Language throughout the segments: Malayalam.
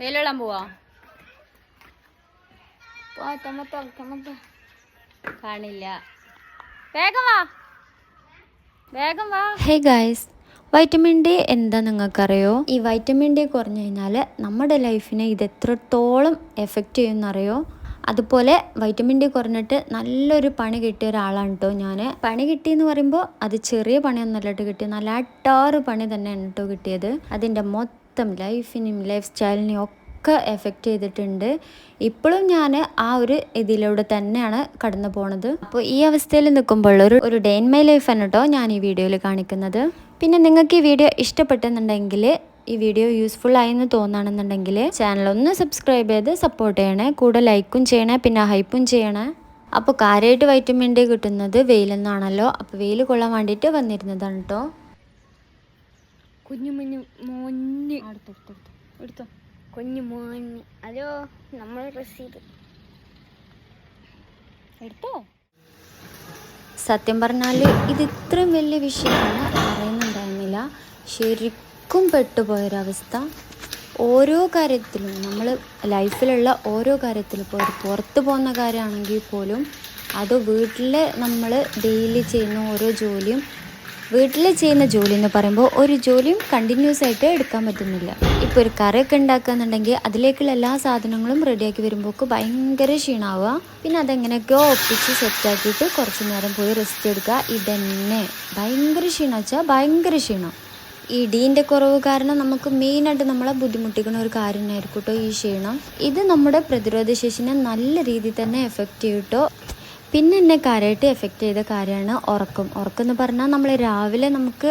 വെയിലെള്ളാൻ പോവാ. കാണില്ല. വേഗം വാ. വേഗം വാ. ഹേ ഗായ്സ് വൈറ്റമിൻ ഡി എന്താ നിങ്ങൾക്കറിയോ? ഈ വൈറ്റമിൻ ഡി കുറഞ്ഞു കഴിഞ്ഞാൽ നമ്മുടെ ലൈഫിനെ ഇത് എത്രത്തോളം എഫക്റ്റ് ചെയ്യുമെന്നറിയോ? അതുപോലെ വൈറ്റമിൻ ഡി കുറഞ്ഞിട്ട് നല്ലൊരു പണി കിട്ടിയ ഒരാളാണ് കേട്ടോ ഞാൻ പണി കിട്ടിയെന്ന് പറയുമ്പോൾ അത് ചെറിയ പണിയൊന്നുമല്ല കേട്ടോ കിട്ടിയത്. നല്ല അട്ടാറ് പണി തന്നെയാണ് കേട്ടോ കിട്ടിയത്. അതിന്റെ മൊത്തം ലൈഫിനെയും ലൈഫ് സ്റ്റൈലിനെയും ഒക്കെ എഫക്റ്റ് ചെയ്തിട്ടുണ്ട്. ഇപ്പോഴും ഞാൻ ആ ഒരു ഇതിലൂടെ തന്നെയാണ് കടന്നു പോണത്. അപ്പോൾ ഈ അവസ്ഥയിൽ നിൽക്കുമ്പോൾ ഒരു ഒരു ഡേ ഇൻ മൈ ലൈഫ് ആണ് കേട്ടോ ഞാൻ ഈ വീഡിയോയിൽ കാണിക്കുന്നത്. പിന്നെ നിങ്ങൾക്ക് ഈ വീഡിയോ ഇഷ്ടപ്പെട്ടെന്നുണ്ടെങ്കിൽ ഈ വീഡിയോ യൂസ്ഫുൾ ആയെന്ന് തോന്നുകയാണെന്നുണ്ടെങ്കിൽ ചാനൽ ഒന്ന് സബ്സ്ക്രൈബ് ചെയ്ത് സപ്പോർട്ട് ചെയ്യണേ. കൂടെ ലൈക്കും ചെയ്യണേ പിന്നെ ഹൈപ്പും ചെയ്യണേ. അപ്പോൾ കാര്യമായിട്ട് വൈറ്റമിൻ ഡി കിട്ടുന്നത് വെയിലെന്നാണല്ലോ. അപ്പോൾ വെയിൽ കൊള്ളാൻ വേണ്ടിയിട്ട് വന്നിരുന്നതാണ് കേട്ടോ കുഞ്ഞു മുഞ്ഞു മോഞ്ഞ് എടുത്തോ. കുഞ്ഞു ഹലോ നമ്മൾ എടുത്തോ? സത്യം പറഞ്ഞാൽ ഇത് ഇത്രയും വലിയ വിഷയമാണ് അറിയുന്നുണ്ടായിരുന്നില്ല ശരിക്കും പെട്ടുപോയൊരവസ്ഥ. ഓരോ കാര്യത്തിലും നമ്മൾ ലൈഫിലുള്ള ഓരോ കാര്യത്തിലും ഇപ്പോൾ ഒരു പുറത്ത് പോകുന്ന കാര്യമാണെങ്കിൽ പോലും അത് വീട്ടിൽ നമ്മൾ ഡെയിലി ചെയ്യുന്ന ഓരോ ജോലിയും വീട്ടിൽ ചെയ്യുന്ന ജോലി എന്ന് പറയുമ്പോൾ ഒരു ജോലിയും കണ്ടിന്യൂസ് ആയിട്ട് എടുക്കാൻ പറ്റുന്നില്ല. ഇപ്പോൾ ഒരു കറിയൊക്കെ ഉണ്ടാക്കുകയെന്നുണ്ടെങ്കിൽ അതിലേക്കുള്ള എല്ലാ സാധനങ്ങളും റെഡിയാക്കി വരുമ്പോൾക്ക് ഭയങ്കര ക്ഷീണാവുക. പിന്നെ അതെങ്ങനെയൊക്കെയോ ഒപ്പിച്ച് സെറ്റ് ആക്കിയിട്ട് കുറച്ച് നേരം പോയി റെസ്റ്റ് എടുക്കുക. ഇതന്നെ. ഭയങ്കര ക്ഷീണം വെച്ചാൽ ഭയങ്കര ക്ഷീണം. ഈ കുറവ് കാരണം നമുക്ക് മെയിനായിട്ട് നമ്മളെ ബുദ്ധിമുട്ടിക്കുന്ന ഒരു കാര്യം കേട്ടോ ഈ ക്ഷീണം. ഇത് നമ്മുടെ പ്രതിരോധ ശേഷിനെ നല്ല രീതിയിൽ തന്നെ എഫക്റ്റ് ചെയ്യും കേട്ടോ പിന്നെ എന്നെ കാര്യമായിട്ട് എഫക്റ്റ് ചെയ്ത കാര്യമാണ് ഉറക്കം. ഉറക്കം എന്ന് പറഞ്ഞാൽ നമ്മൾ രാവിലെ നമുക്ക്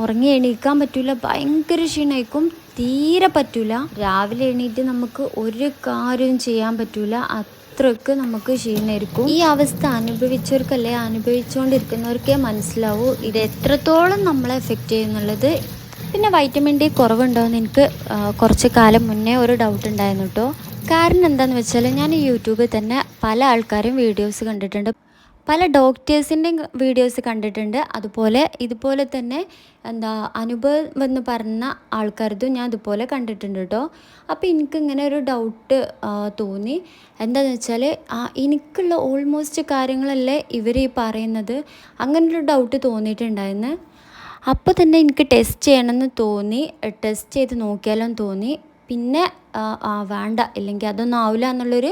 ഉറങ്ങി എണീക്കാൻ പറ്റൂല ഭയങ്കര ക്ഷീണമായിരിക്കും തീരെ പറ്റില്ല രാവിലെ എണീറ്റ് നമുക്ക് ഒരു കാര്യവും ചെയ്യാൻ പറ്റില്ല അത്രയ്ക്ക് നമുക്ക് ക്ഷീണമായിരിക്കും ഈ അവസ്ഥ അനുഭവിച്ചവർക്കല്ലേ അനുഭവിച്ചുകൊണ്ടിരിക്കുന്നവർക്കേ മനസ്സിലാവൂ ഇത് എത്രത്തോളം നമ്മളെ എഫക്റ്റ് ചെയ്യുന്നുള്ളത്. പിന്നെ വൈറ്റമിൻ ഡി കുറവുണ്ടോ എന്ന് എനിക്ക് കുറച്ച് കാലം മുന്നേ ഒരു ഡൗട്ട് ഉണ്ടായിരുന്നു കേട്ടോ കാരണം എന്താണെന്ന് വെച്ചാൽ ഞാൻ യൂട്യൂബിൽ തന്നെ പല ആൾക്കാരും വീഡിയോസ് കണ്ടിട്ടുണ്ട്. പല ഡോക്ടേഴ്സിന്റെയും വീഡിയോസ് കണ്ടിട്ടുണ്ട്. അതുപോലെ ഇതുപോലെ തന്നെ എന്താ അനുഭവം എന്ന് പറഞ്ഞ ആൾക്കാരതും ഞാൻ അതുപോലെ കണ്ടിട്ടുണ്ട് കേട്ടോ. അപ്പോൾ എനിക്കിങ്ങനെ ഒരു ഡൗട്ട് തോന്നി. എന്താണെന്ന് വെച്ചാൽ എനിക്കുള്ള ഓൾമോസ്റ്റ് കാര്യങ്ങളല്ലേ ഇവർ ഈ പറയുന്നത്. അങ്ങനൊരു ഡൗട്ട് തോന്നിയിട്ടുണ്ടായിരുന്നു. അപ്പോൾ തന്നെ എനിക്ക് ടെസ്റ്റ് ചെയ്യണമെന്ന് തോന്നി. ടെസ്റ്റ് ചെയ്ത് നോക്കിയാലോ തോന്നി. പിന്നെ വേണ്ട ഇല്ലെങ്കിൽ അതൊന്നും ആവില്ല എന്നുള്ളൊരു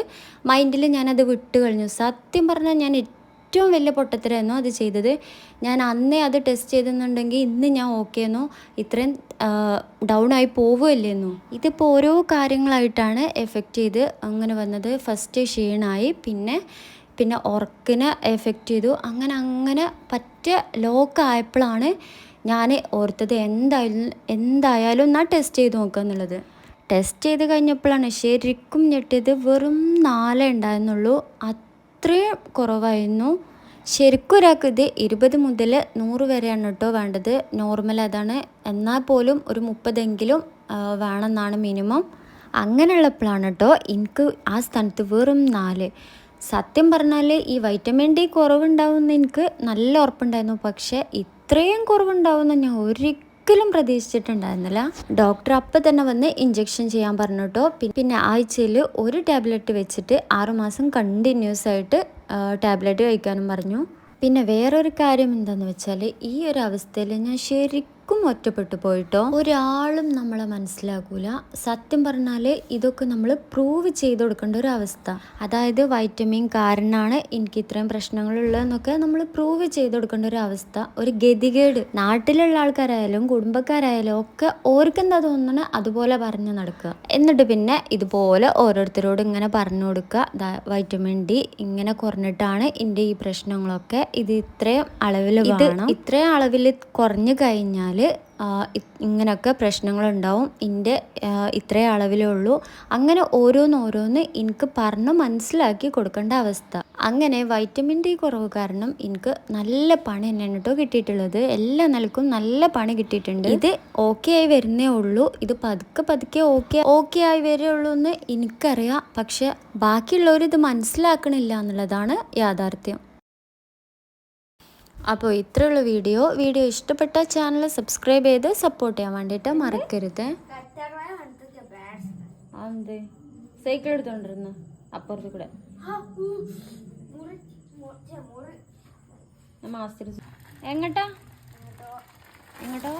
മൈൻഡിൽ ഞാനത് വിട്ട് കഴിഞ്ഞു. സത്യം പറഞ്ഞാൽ ഞാൻ ഏറ്റവും വലിയ പൊട്ടത്തരായിരുന്നു അത് ചെയ്തത്. ഞാൻ അന്നേ അത് ടെസ്റ്റ് ചെയ്തെന്നുണ്ടെങ്കിൽ ഇന്ന് ഞാൻ ഓക്കെ എന്നോ ഇത്രയും ഡൗൺ ആയി പോവുമല്ലേന്നു ഇതിപ്പോൾ ഓരോ കാര്യങ്ങളായിട്ടാണ് എഫക്റ്റ് ചെയ്ത് അങ്ങനെ വന്നത്. ഫസ്റ്റ് ക്ഷീണമായി പിന്നെ പിന്നെ ഉറക്കിനെ എഫക്റ്റ് ചെയ്തു. അങ്ങനെ അങ്ങനെ പറ്റ ലോക്കായപ്പോഴാണ് ഞാൻ ഓർത്തത് എന്തായാലും എന്തായാലും എന്നാൽ ടെസ്റ്റ് ചെയ്ത് നോക്കുക എന്നുള്ളത് ടെസ്റ്റ് ചെയ്ത് കഴിഞ്ഞപ്പോഴാണ് ശരിക്കും ഞെട്ടിയത് വെറും നാലേ ഉണ്ടായിരുന്നുള്ളൂ. അത്രയും കുറവായിരുന്നു. ശരിക്കും ഒരാൾക്ക് ഇത് ഇരുപത് മുതൽ നൂറ് വരെയാണ് കേട്ടോ വേണ്ടത്. നോർമൽ അതാണ്. എന്നാൽ പോലും ഒരു മുപ്പതെങ്കിലും വേണമെന്നാണ് മിനിമം അങ്ങനെയുള്ളപ്പോഴാണ് കേട്ടോ എനിക്ക് ആ സ്ഥാനത്ത് വെറും നാല്. സത്യം പറഞ്ഞാൽ ഈ വൈറ്റമിൻ ഡി കുറവുണ്ടാവുമെന്ന് എനിക്ക് നല്ല ഉറപ്പുണ്ടായിരുന്നു. പക്ഷേ ഇത്രയും കുറവുണ്ടാവുമെന്ന് ഞാൻ ഒരിക്കലും പ്രതീക്ഷിച്ചിട്ടുണ്ടായിരുന്നില്ല. ഡോക്ടർ അപ്പം തന്നെ വന്ന് ഇഞ്ചെക്ഷൻ ചെയ്യാൻ പറഞ്ഞു കേട്ടോ പിന്നെ ആഴ്ചയിൽ ഒരു ടാബ്ലറ്റ് വെച്ചിട്ട് ആറുമാസം കണ്ടിന്യൂസ് ആയിട്ട് ടാബ്ലറ്റ് കഴിക്കാനും പറഞ്ഞു. പിന്നെ വേറൊരു കാര്യം എന്താണെന്ന് വെച്ചാൽ ഈ ഒരു അവസ്ഥയിൽ ഞാൻ ശരിക്കും ഒറ്റപ്പെട്ടു പോയിട്ടോ? ഒരാളും നമ്മളെ മനസ്സിലാക്കൂല. സത്യം പറഞ്ഞാൽ ഇതൊക്കെ നമ്മൾ പ്രൂവ് ചെയ്ത് കൊടുക്കേണ്ട ഒരു അവസ്ഥ. അതായത് വൈറ്റമിൻ കാരണമാണ് എനിക്ക് ഇത്രയും പ്രശ്നങ്ങളുള്ളതെന്നൊക്കെ നമ്മൾ പ്രൂവ് ചെയ്ത് കൊടുക്കേണ്ട ഒരു അവസ്ഥ. ഒരു ഗതികേട്. നാട്ടിലുള്ള ആൾക്കാരായാലും കുടുംബക്കാരായാലും ഒക്കെ ഓർക്കെന്താ തോന്നണ? അതുപോലെ പറഞ്ഞു നടക്കുക. എന്നിട്ട് പിന്നെ ഇതുപോലെ ഓരോരുത്തരോട് ഇങ്ങനെ പറഞ്ഞു കൊടുക്കുക. വൈറ്റമിൻ ഡി ഇങ്ങനെ കുറഞ്ഞിട്ടാണ് എന്റെ ഈ പ്രശ്നങ്ങളൊക്കെ. ഇത് ഇത്രയും അളവിൽ ഇത്രയും അളവിൽ കുറഞ്ഞു കഴിഞ്ഞാൽ ഇങ്ങനെയൊക്കെ പ്രശ്നങ്ങളുണ്ടാവും. എന്റെ ഇത്രേ അളവിലേ ഉള്ളൂ. അങ്ങനെ ഓരോന്ന് ഓരോന്ന് എനിക്ക് പറഞ്ഞ് മനസ്സിലാക്കി കൊടുക്കേണ്ട അവസ്ഥ. അങ്ങനെ വൈറ്റമിൻ ഡി കുറവ് കാരണം എനിക്ക് നല്ല പണി തന്നെയാണ് കേട്ടോ കിട്ടിയിട്ടുള്ളത്. എല്ലാ നിലക്കും നല്ല പണി കിട്ടിയിട്ടുണ്ട്. ഇത് ഓക്കെ ആയി വരുന്നേ ഉള്ളൂ. ഇത് പതുക്കെ പതുക്കെ ഓക്കെ ഓക്കെ ആയി വരുള്ളൂ എന്ന് എനിക്കറിയാം പക്ഷെ ബാക്കിയുള്ളവർ ഇത് മനസ്സിലാക്കണില്ല എന്നുള്ളതാണ് യാഥാർത്ഥ്യം. അപ്പോൾ ഇത്രയുള്ള വീഡിയോ. വീഡിയോ ഇഷ്ടപ്പെട്ട ചാനൽ സബ്സ്ക്രൈബ് ചെയ്ത് സപ്പോർട്ട് ചെയ്യാൻ വേണ്ടിയിട്ട് മറക്കരുത്. എന്ത് സൈക്കിൾ എടുത്തോണ്ടിരുന്നു അപ്പുറത്ത് കൂടെ മാസ്റ്റർ എങ്ങട്ടാ? എങ്ങോട്ടാ?